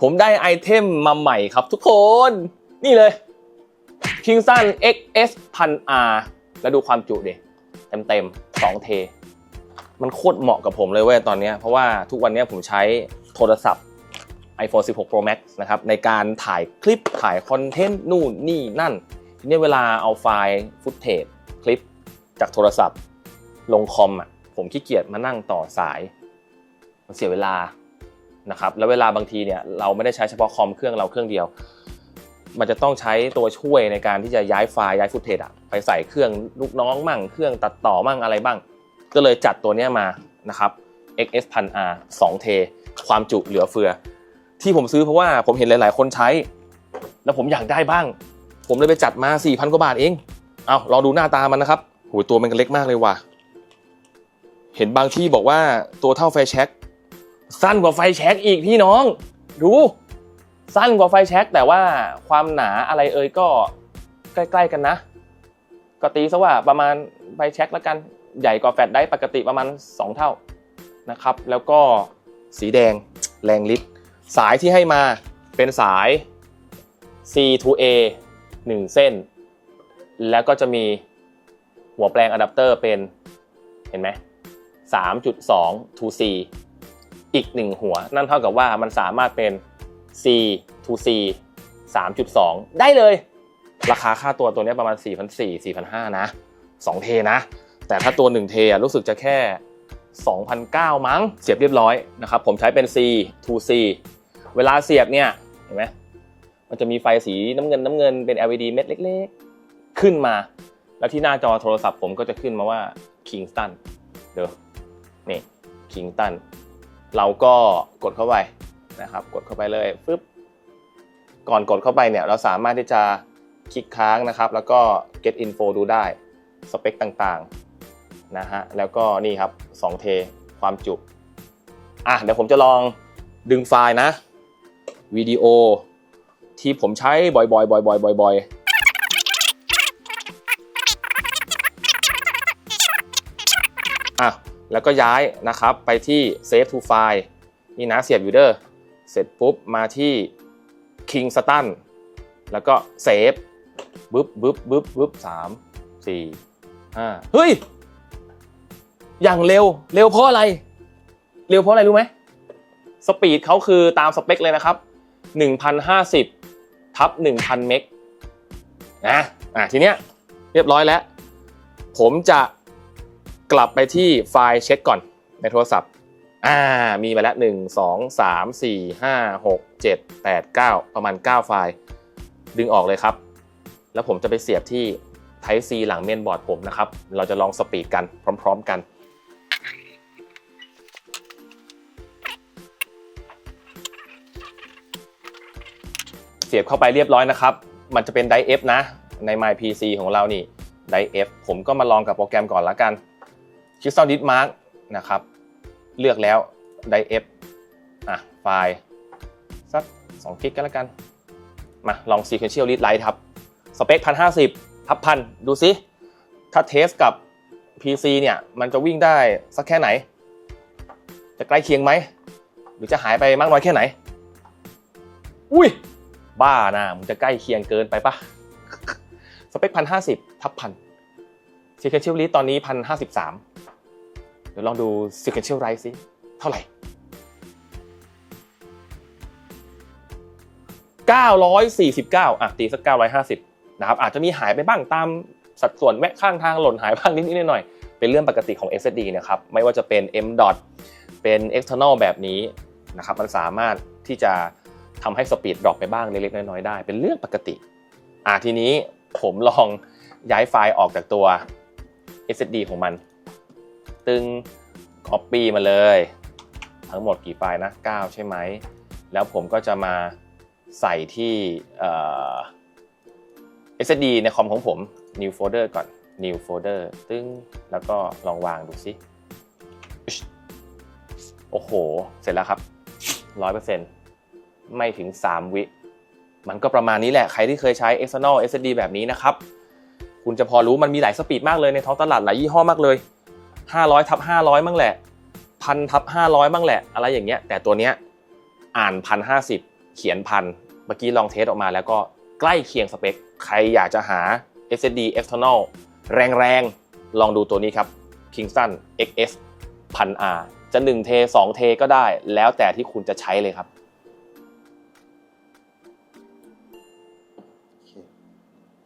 ผมได้ไอเทมมาใหม่ครับทุกคน นี่เลย Kingston XS 1000 R แล้วดูความจุดิเต็มเต็มๆ2เท มันโคตรเหมาะกับผมเลยเว้ยตอนนี้ เพราะว่าทุกวันนี้ผมใช้โทรศัพท์ iPhone 16 Pro Max นะครับในการถ่ายคลิปถ่ายคอนเทนต์นู่นนี่นั่นทีนี้เวลาเอาไฟล์ฟุตเทจคลิปจากโทรศัพท์ ลงคอมอะผมขี้เกียจมานั่งต่อสาย มันเสียเวลา นะครับแล้วเวลาบางทีเนี่ยเราไม่ได้ใช้เฉพาะคอมเครื่องเราเครื่องเดียว มันจะต้องใช้ตัวช่วยในการที่จะย้ายไฟล์ย้ายฟุตเทจอะไปใส่เครื่องลูกน้องมั่งเครื่องตัดต่อมั่งอะไรบ้าง ก็เลยจัดตัวเนี้ยมานะครับ XS 1000 R 2เทความจุเหลือเฟือ ที่ผมซื้อเพราะว่าผมเห็นหลาย ๆ คนใช้ แล้วผมอยากได้บ้าง ผมเลยไปจัดมา 4,000 กว่าบาทเองเอาลองดูหน้าตามันนะครับโหตัวมันก็เล็กมากเลยว่ะเห็นบางที่บอกว่าตัวเท่าไฟแช็ก สั้นกว่าไฟแช็กอีกพี่น้อง ดู สั้นกว่าไฟแช็กแต่ว่าความหนาอะไรเอ่ยก็ใกล้ๆกันนะ ก็ตีซะว่าประมาณไฟแช็กแล้วกันใหญ่กว่าแฟลชไดร์ปกติประมาณ 2 เท่านะครับ แล้วก็สีแดงแรงลิตสายที่ให้มาเป็นสาย C to A 1 เส้น แล้วก็จะมีหัวแปลงอะแดปเตอร์เป็นเห็นไหม3.2 to C อีก 1 หัว นั่นเท่ากับว่ามันสามารถเป็น C to C 3.2 ได้เลย ราคาค่าตัวตัวนี้ประมาณ 4,400 4,500 นะ 2 เทนะ แต่ถ้าตัว 1 เทอะรู้สึกจะแค่2,900มั้ง เสียบเรียบร้อยนะครับผมใช้เป็น C to C เวลาเสียบเนี่ยเห็นไหมมันจะมีไฟสีน้ำเงินน้ำเงินเป็น LED เม็ดเล็กๆ ขึ้นมา แล้วที่หน้าจอโทรศัพท์ผมก็จะขึ้นมาว่า Kingston เด้อนี่ Kingston เราก็กดเข้าไปนะครับ กดเข้าไปเลยฟึบก่อนกดเข้าไปเนี่ยเราสามารถที่จะคลิกค้างนะครับ แล้วก็ get info ดูได้สเปคต่างๆนะฮะแล้วก็นี่ครับ2เทความจุอะเดี๋ยวผมจะลองดึงไฟล์นะวิดีโอที่ผมใช้บ่อยๆบ่อยๆบ่อยๆอะ แล้วก็ย้ายนะครับไปที่ Save to File นี่นะเสียบอยู่เด้อเสร็จปุ๊บมาที่ Kingston แล้วก็เซฟบึ๊บบึ๊บบึ๊บบึ๊บสามสี่ห้าเฮ้ย อย่างเร็วเร็วเพราะอะไร เร็วเพราะอะไรรู้ไหมสปีดเขาคือตามสเปคเลยนะครับ 1,050ทับ1,000 เมกนะอะทีเนี้ยเรียบร้อยแล้ว ผมจะ กลับไปที่ไฟล์เช็คก่อนในโทรศัพท์ อ่า มีมาแล้ว1 2 3 4 5 6 7 8 9ประมาณ9ไฟล์ ดึงออกเลยครับ แล้วผมจะไปเสียบที่ Type C หลังเมนบอร์ดผมนะครับ เราจะลองสปีดกันพร้อม ๆกันเสียบเข้าไปเรียบร้อยนะครับ มันจะเป็น Drive F นะ ใน My PC ของเรานี่ Drive F ผมก็มาลองกับโปรแกรมก่อนละกัน Crystal Disk Mark นะครับ เลือกแล้ว Drive F อะไฟล์สัก2กิกกันแล้วกัน มาลอง Sequential Read Write ครับ สเปค 1050 ทับพันดูซิ ถ้าเทสกับ PC เนี่ย มันจะวิ่งได้สักแค่ไหน จะใกล้เคียงไหม หรือจะหายไปมากน้อยแค่ไหน อุ้ย บ้านะมันจะใกล้เคียงเกินไปปะสเปคพันห้าสิบทับพัน Sequential Read ตอนนี้พันห้าสิบสาม เดี๋ยวลองดู Sequential Write สิเท่าไหร่ 949 อะ ตีสัก 950 นะครับ อาจจะมีหายไปบ้างตามสัดส่วนแวะข้างทางหล่นหายบ้างนิดๆหน่อยๆเป็นเรื่องปกติของ SSD นะครับ ไม่ว่าจะเป็น M. dot เป็น external แบบนี้นะครับ มันสามารถที่จะทำให้สปีดดรอปไปบ้างเล็กๆน้อยๆได้ เป็นเรื่องปกติอะทีนี้ผมลองย้ายไฟล์ออกจากตัว SSD ของมัน ตึง Copy มาเลย ทั้งหมดกี่ไฟล์นะ 9 ใช่ไหม แล้วผมก็จะมาใส่ที่เอ่อ SSD ในคอมของผม new folder ก่อน new folder ตึ้งแล้วก็ลองวางดูซิโอ้โห เสร็จแล้วครับ 100%ไม่ถึง 3 วิ มันก็ประมาณนี้แหละ ใครที่เคยใช้ external SSD แบบนี้นะครับ คุณจะพอรู้มันมีหลายสปีดมากเลยในท้องตลาดหลายยี่ห้อมากเลย 500ทับ500มั่งแหละพันทับ500มั่งแหละ อะไรอย่างเงี้ยแต่ตัวเนี้ยอ่าน1,050เเขียนพันเมื่อกี้ลองเทสออกมาแล้วก็ใกล้เคียงสเปค ใครอยากจะหา SSD external แรงๆ ลองดูตัวนี้ครับ Kingston XS 1000R จะ1เท2เทก็ได้ แล้วแต่ที่คุณจะใช้เลยครับ